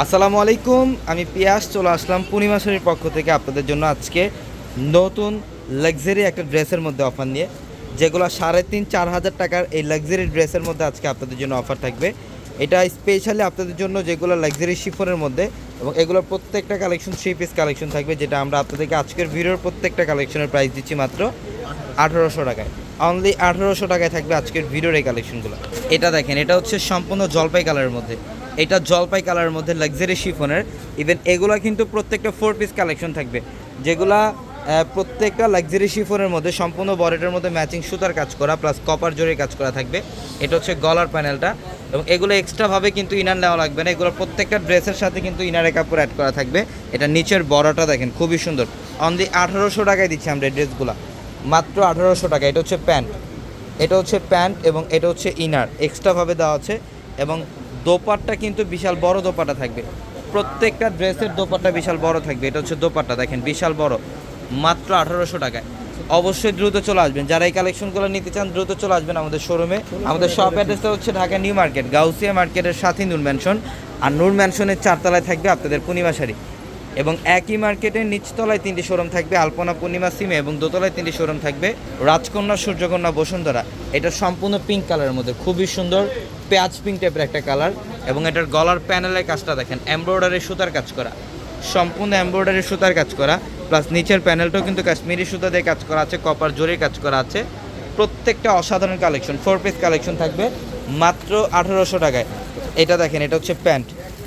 আসসালামু আলাইকুম, আমি পিয়াস, চলে আসলাম পূর্ণিমা শাড়ির পক্ষ থেকে আপনাদের জন্য আজকে নতুন লাক্সারি একটা ড্রেসের মধ্যে অফার নিয়ে, যেগুলো সাড়ে তিন, চার হাজার টাকার এই লাক্সারি ড্রেসের মধ্যে আজকে আপনাদের জন্য অফার থাকবে। এটা স্পেশালি আপনাদের জন্য যেগুলো লাক্সারি শিফনের মধ্যে এবং এগুলোর প্রত্যেকটা কালেকশন থ্রি পিস কালেকশন থাকবে, যেটা আমরা আপনাদেরকে আজকের ভিডিওর প্রত্যেকটা কালেকশনের প্রাইস দিচ্ছি মাত্র আঠারোশো টাকায়। অনলি আঠারোশো টাকায় থাকবে আজকের ভিডিওর এই কালেকশনগুলো এটা দেখেন, এটা হচ্ছে সম্পূর্ণ জলপাই কালারের মধ্যে। এটা জলপাই কালারের মধ্যে লাক্সারি শিফনের ইভেন এগুলা কিন্তু প্রত্যেকটা ফোর পিস কালেকশন থাকবে। যেগুলা প্রত্যেকটা লাক্সারি শিফনের মধ্যে সম্পূর্ণ বরেটের মধ্যে ম্যাচিং সুতার কাজ করা প্লাস কপার জোরে কাজ করা থাকবে। এটা হচ্ছে গলার প্যানেলটা এবং এগুলো এক্সট্রাভাবে কিন্তু ইনার নেওয়া লাগবে না। এগুলো প্রত্যেকটা ড্রেসের সাথে কিন্তু ইনারের কাপড় অ্যাড করা থাকবে। এটা নিচের বড়টা দেখেন, খুবই সুন্দর। অন অনলি আঠারোশো টাকায় দিচ্ছি আমরা এই ড্রেসগুলো। মাত্র আঠারোশো টাকা। এটা হচ্ছে প্যান্ট। এটা হচ্ছে প্যান্ট এবং এটা হচ্ছে ইনার এক্সট্রাভাবে দেওয়া আছে। এবং দোপাট্টা কিন্তু বিশাল বড় দোপাট্টা থাকবে। প্রত্যেকটা ড্রেসের দোপাট্টা বিশাল বড় থাকবে। এটা হচ্ছে দোপাট্টা, দেখেন, বিশাল বড়। মাত্র আঠারোশো টাকায়। অবশ্যই দ্রুত চলে আসবেন। যারা এই কালেকশনগুলো নিতে চান, দ্রুত চলে আসবেন আমাদের শোরুমে আমাদের শপ অ্যাড্রেসটা হচ্ছে ঢাকা নিউ মার্কেট, গাউসিয়া মার্কেটের সাথে নূর ম্যানশন আর নূর ম্যানশনের চারতলায় থাকবে আপনাদের পূর্ণিমা শাড়ি। এবং একই মার্কেটের নিচতলায় তিনটি শোরুম থাকবে, আলপনা, পূর্ণিমা, সিমে। এবং দোতলায় তিনটি শোরুম থাকবে, রাজকন্যা, সূর্যকন্যা, বসুন্ধরা। এটা সম্পূর্ণ পিঙ্ক কালারের মধ্যে। খুবই সুন্দর পেঁয়াজ পিঙ্ক টাইপের একটা কালার এবং এটার গলার প্যানেলের কাজটা দেখেন এমব্রয়ডারি সুতার কাজ করা। সম্পূর্ণ এমব্রয়ডারি সুতার কাজ করা প্লাস নিচের প্যানেলটাও কিন্তু কাশ্মীরি সুতা দিয়ে কাজ করা আছে কপার জরির কাজ করা আছে। প্রত্যেকটা অসাধারণ কালেকশন ফোর পিস কালেকশন থাকবে, মাত্র আঠারোশো টাকায়। এটা দেখেন, এটা হচ্ছে প্যান্ট।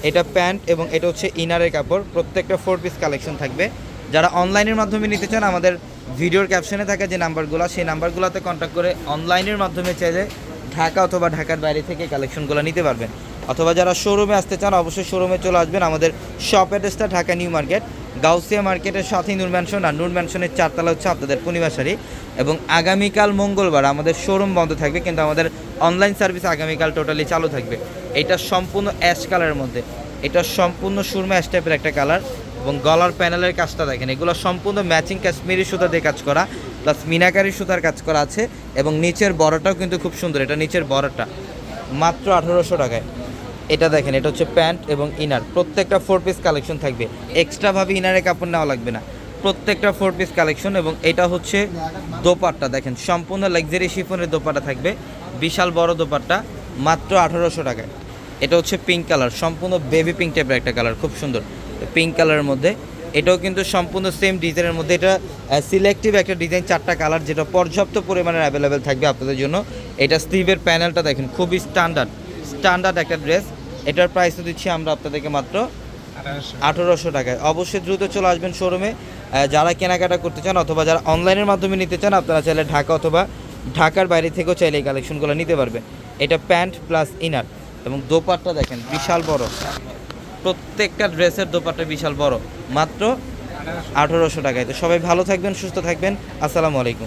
এটা প্যান্ট এবং এটা হচ্ছে ইনারের কাপড়, প্রত্যেকটা ফোর পিস কালেকশন থাকবে। যারা অনলাইনের মাধ্যমে নিতে চান, আমাদের ভিডিওর ক্যাপশনে থাকা যে নাম্বারগুলো সেই নাম্বারগুলোতে কন্ট্যাক্ট করে অনলাইনের মাধ্যমে চাইলে ঢাকা অথবা ঢাকার বাইরে থেকে কালেকশনগুলো নিতে পারবেন। অথবা যারা শোরুমে আসতে চান, অবশ্যই শোরুমে চলে আসবেন আমাদের শপ অ্যাড্রেসটা ঢাকা নিউ মার্কেট, গাউসিয়া মার্কেটের সাথেই নূর ম্যানশন আর নূর ম্যানশনের চারতলা হচ্ছে আপনাদের পূর্ণিমা শাড়ি এবং আগামীকাল মঙ্গলবার আমাদের শোরুম বন্ধ থাকবে, কিন্তু আমাদের অনলাইন সার্ভিস আগামীকাল টোটালি চালু থাকবে। এটা সম্পূর্ণ অ্যাশ কালারের মধ্যে। এটা সম্পূর্ণ সুরমা অ্যাশ টাইপের একটা কালার এবং গলার প্যানেলের কাজটা দেখেন, এগুলো সম্পূর্ণ ম্যাচিং কাশ্মীরি সুতা দিয়ে কাজ করা প্লাস মিনাকারি সুতার কাজ করা আছে, এবং নিচের বড়টাও কিন্তু খুব সুন্দর, এটা নিচের বড়টা, মাত্র আঠারোশো টাকায়। এটা দেখেন, এটা হচ্ছে প্যান্ট এবং ইনার, প্রত্যেকটা ফোর পিস কালেকশন থাকবে এক্সট্রাভাবে ইনারে কাপড় নেওয়া লাগবে না, প্রত্যেকটা ফোর পিস কালেকশন এবং এটা হচ্ছে দোপাট্টা, দেখেন, সম্পূর্ণ লাক্সারি শিফনের দোপাট্টা থাকবে, বিশাল বড় দোপাট্টা, মাত্র আঠারোশো টাকায়। এটা হচ্ছে পিঙ্ক কালার সম্পূর্ণ বেবি পিঙ্ক টাইপের একটা কালার খুব সুন্দর। পিঙ্ক কালারের মধ্যে। এটাও কিন্তু সম্পূর্ণ সেম ডিজাইনের মধ্যে। এটা সিলেক্টিভ একটা ডিজাইন চারটা কালার যেটা পর্যাপ্ত পরিমাণের অ্যাভেলেবেল থাকবে আপনাদের জন্য। এটা স্লিভের প্যানেলটা দেখেন খুবই স্ট্যান্ডার্ড স্ট্যান্ডার্ড একটা ড্রেস এটার প্রাইস দিচ্ছি আমরা আপনাদেরকে মাত্র আঠারোশো। টাকায়। অবশ্যই দ্রুত চলে আসবেন শোরুমে যারা কেনাকাটা করতে চান অথবা যারা অনলাইনের মাধ্যমে নিতে চান আপনারা চাইলে ঢাকা অথবা ঢাকার বাইরে থেকেও চাইলে এই কালেকশনগুলো নিতে পারবেন। এটা প্যান্ট প্লাস ইনার এবং দোপাট্টা দেখেন বিশাল বড়। প্রত্যেকটা ড্রেসের দোপাট্টা বিশাল বড়, মাত্র আঠেরোশো টাকায়। তো সবাই ভালো থাকবেন, সুস্থ থাকবেন। আসসালামু আলাইকুম।